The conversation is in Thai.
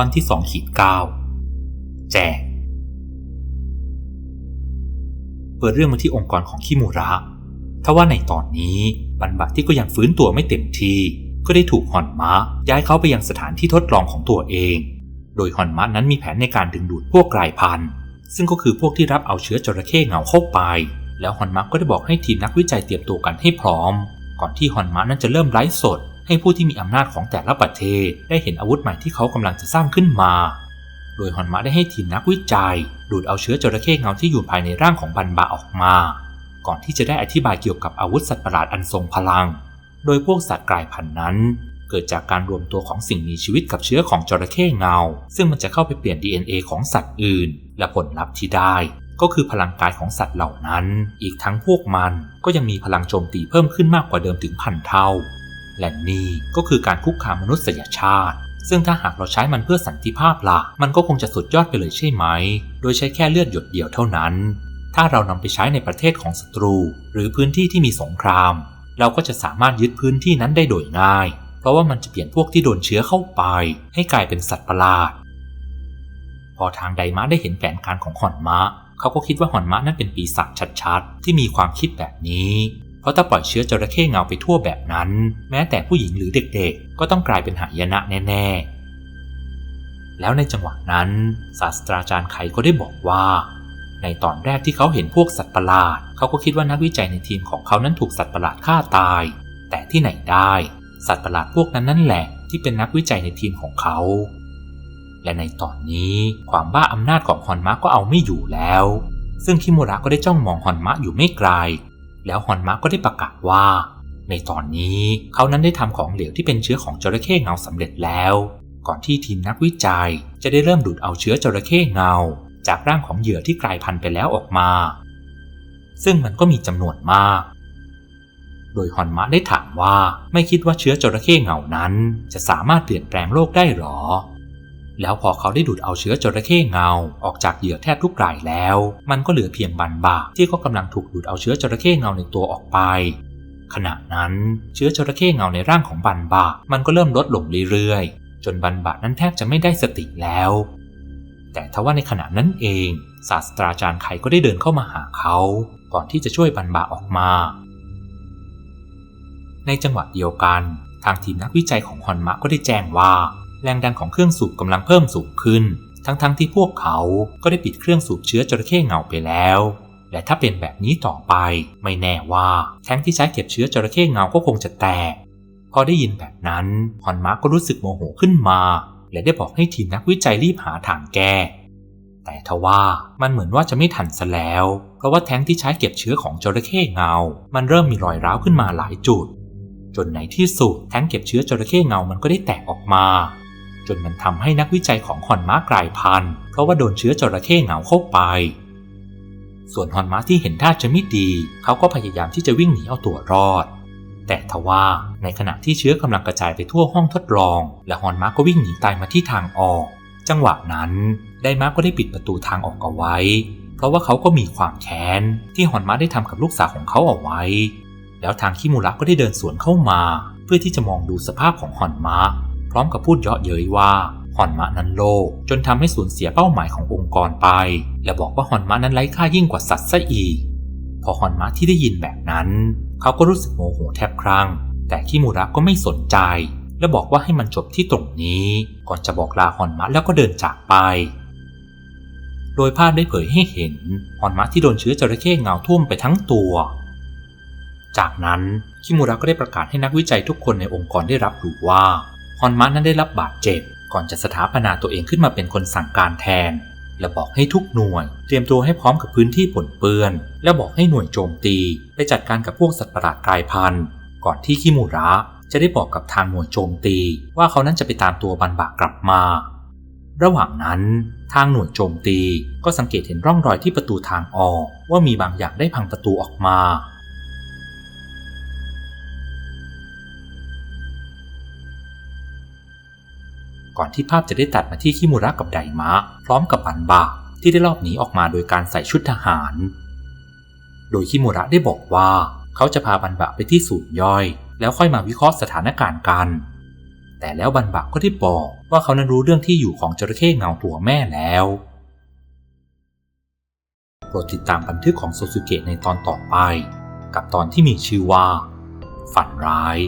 ตอนที่สองขีดเก้าแจกเปิดเรื่องมาที่องค์กรของคิมูระทว่าในตอนนี้บันบะที่ก็ยังฟื้นตัวไม่เต็มทีก็ได้ถูกฮอนมะย้ายเขาไปยังสถานที่ทดลองของตัวเอง โดยฮอนมะนั้นมีแผนในการดึงดูดพวกกลายพันธุ์ ซึ่งก็คือพวกที่รับเอาเชื้อจระเข้เงาเข้าไป แล้วฮอนมะก็ได้บอกให้ทีมนักวิจัยเตรียมตัวกันให้พร้อม ก่อนที่ฮอนมะนั้นจะเริ่มไลฟ์สด ให้ผู้ที่มีอำนาจของแต่ละประเทศ ได้เห็นอาวุธใหม่ที่เขากำลังจะสร้างขึ้นมา โดยฮอนมะได้ให้ทีมนักวิจัย ดูดเอาเชื้อจระเข้เงาที่อยู่ภายในร่างของบันบะออกมา ก่อนที่จะได้อธิบายเกี่ยวกับอาวุธสัตว์ประหลาดอันทรงพลัง โดยพวกสัตว์กลายพันธุ์นั้น เกิดจากการรวมตัวของสิ่งมีชีวิตกับเชื้อของจระเข้เงา ซึ่งมันจะเข้าไปเปลี่ยน DNA ของสัตว์อื่น และผลลัพธ์ที่ได้ก็คือพลังกายของสัตว์เหล่านั้น อีกทั้งพวกมันก็ยังมีพลังโจมตีเพิ่มขึ้นมากกว่าเดิมถึงพันเท่า และนี่ก็คือการคุกคามมนุษยชาติ ซึ่งถ้าหากเราใช้มันเพื่อสันติภาพละ่ะ มันก็คงจะสุดยอดไปเลยใช่ไหม โดยใช้แค่เลือดหยดเดียวเท่านั้น ถ้าเรานำไปใช้ในประเทศของศัตรู หรือพื้นที่ที่มีสงคราม เราก็จะสามารถยึดพื้นที่นั้นได้โดยง่าย เพราะว่ามันจะเปลี่ยนพวกที่โดนเชื้อเข้าไป ให้กลายเป็นสัตว์ประหลาด พอทางไดมะได้เห็นแผนการของฮอนมะ เขาก็คิดว่าฮอนมะนั้นเป็นปีศาจชัดๆ ที่มีความคิดแบบนี้ ราะถ้าปล่อยเชื้อจระเข้เงาไปทั่วแบบนั้น แม้แต่ผู้หญิงหรือเด็กๆ ก็ต้องกลายเป็นหายนะแน่ๆ แล้วในจังหวะนั้นศาสตราจารย์ไขก็ได้บอกว่า ในตอนแรกที่เขาเห็นพวกสัตว์ประหลาด เขาก็คิดว่านักวิจัยในทีมของเขานั้นถูกสัตว์ประหลาดฆ่าตาย แต่ที่ไหนได้ สัตว์ประหลาดพวกนั้นนั่นแหละที่เป็นนักวิจัยในทีมของเขา และในตอนนี้ความบ้าอำนาจของฮอนมะก็เอาไม่อยู่แล้ว ซึ่งคิมุระก็ได้จ้องมองฮอนมะอยู่ไม่ไกล แล้วฮอนมะก็ได้ประกาศว่า ในตอนนี้เขานั้นได้ทำของเหลวที่เป็นเชื้อของจระเข้เงาสำเร็จแล้ว ก่อนที่ทีมนักวิจัย จะได้เริ่มดูดเอาเชื้อจระเข้เงา จากร่างของเหยื่อที่กลายพันธุ์ไปแล้วออกมา ซึ่งมันก็มีจำนวนมาก โดยฮอนมะได้ถามว่าไม่คิดว่าเชื้อจระเข้เงานั้น จะสามารถเปลี่ยนแปลงโลกได้หรอ แล้วพอเขาได้ดูดเอาเชื้อจระเข้เงา ออกจากเหยื่อแทบทุกรายแล้ว มันก็เหลือเพียงบันบาที่ก็กำลังถูกดูดเอาเชื้อจระเข้เงาในตัวออกไป ขณะนั้นเชื้อจระเข้เงาในร่างของบันบามันก็เริ่มลดลงเรื่อยๆ จนบันบานั้นแทบจะไม่ได้สติแล้ว แต่ทว่าในขณะนั้นเอง ศาสตราจารย์ไขก็ได้เดินเข้ามาหาเขา ก่อนที่จะช่วยบันบาออกมา ในจังหวะเดียวกัน ทางทีมนักวิจัยของฮอนมะก็ได้แจ้งว่า แรงดันของเครื่องสูบกำลังเพิ่มสูงขึ้น ทั้งๆทที่พวกเขาก็ได้ปิดเครื่องสูบเชื้อจระเข้เงาไปแล้ว และถ้าเป็นแบบนี้ต่อไป ไม่แน่ว่าแท้งที่ใช้เก็บเชื้อจระเข้เงาก็คงจะแตก พอได้ยินแบบนั้นฮอนมะก็รู้สึกโมโหขึ้นมา และได้บอกให้ทีมนักวิจัยรีบหาทางแก้แต่ทว่ามันเหมือนว่าจะไม่ทันซะแล้ว เพราะว่าแท้งที่ใช้เก็บเชื้อของจระเข้เงา มันเริ่มมีรอยร้าวขึ้นมาหลายจุด จนในที่สุดแท้งเก็บเชื้อจระเข้เงามันก็ได้แตกออกมา จนมันทำให้นักวิจัยของฮอนมะกลายพันธุ์เพราะว่าโดนเชื้อจระเข้เหงาเข้าไป ส่วนฮอนมะที่เห็นท่าจะไม่ดี เขาก็พยายามที่จะวิ่งหนีเอาตัวรอด แต่ทว่าในขณะที่เชื้อกำลังกระจายไปทั่วห้องทดลอง และฮอนมะก็วิ่งหนีตายมาที่ทางออก จังหวะนั้น ไดมะก็ได้ปิดประตูทางออกเอาไว้ เพราะว่าเขาก็มีความแค้นที่ฮอนมะได้ทำกับลูกสาวของเขาเอาไว้ แล้วทางคิมูระก็ได้เดินสวนเข้ามา เพื่อที่จะมองดูสภาพของฮอนมะ พร้อมกับพูดเยาะเย้ยว่าฮอนมะนั้นโลภจนทำให้สูญเสียเป้าหมายขององค์กรไป และบอกว่าฮอนมะนั้นไร้ค่ายิ่งกว่าสัตว์ซะอีก พอฮอนมะที่ได้ยินแบบนั้น เขาก็รู้สึกโมโหแทบครั่งแต่คิมูระก็ไม่สนใจ และบอกว่าให้มันจบที่ตรงนี้ ก่อนจะบอกลาฮอนมะแล้วก็เดินจากไป โดยภาพได้เผยให้เห็นฮอนมะที่โดนเชื้อจระเข้เงาท่วมไปทั้งตัว จากนั้นคิมูระก็ได้ประกาศให้นักวิจัยทุกคนในองค์กรได้รับรู้ว่า ฮอนมะนั้นได้รับบาดเจ็บ ก่อนจะสถาปนาตัวเองขึ้นมาเป็นคนสั่งการแทน และบอกให้ทุกหน่วย เตรียมตัวให้พร้อมกับพื้นที่ปนเปื้อน และบอกให้หน่วยโจมตี ไปจัดการกับพวกสัตว์ประหลาดกลายพันธุ์ ก่อนที่คิมูระจะได้บอกกับทางหน่วยโจมตี ว่าเขานั้นจะไปตามตัวบันบากกลับมา ระหว่างนั้น ทางหน่วยโจมตีก็สังเกตเห็นร่องรอยที่ประตูทางออก ว่ามีบางอย่างได้พังประตูออกมา ก่อนที่ภาพจะได้ตัดมาที่คิมูระกับไดมะ พร้อมกับบันบาที่ได้ลอบหนีออกมาโดยการใส่ชุดทหาร โดยคิมูระได้บอกว่า เขาจะพาบันบะไปที่ศูนย์ย่อย แล้วค่อยมาวิเคราะห์สถานการณ์กัน แต่แล้วบันบะก็ได้บอกว่าเขานั้นรู้เรื่องที่อยู่ของจระเข้เงาตัวแม่แล้วโปรดติดตามบันทึกของโซซุเกะในตอนต่อไป กับตอนที่มีชื่อว่า ฝันร้าย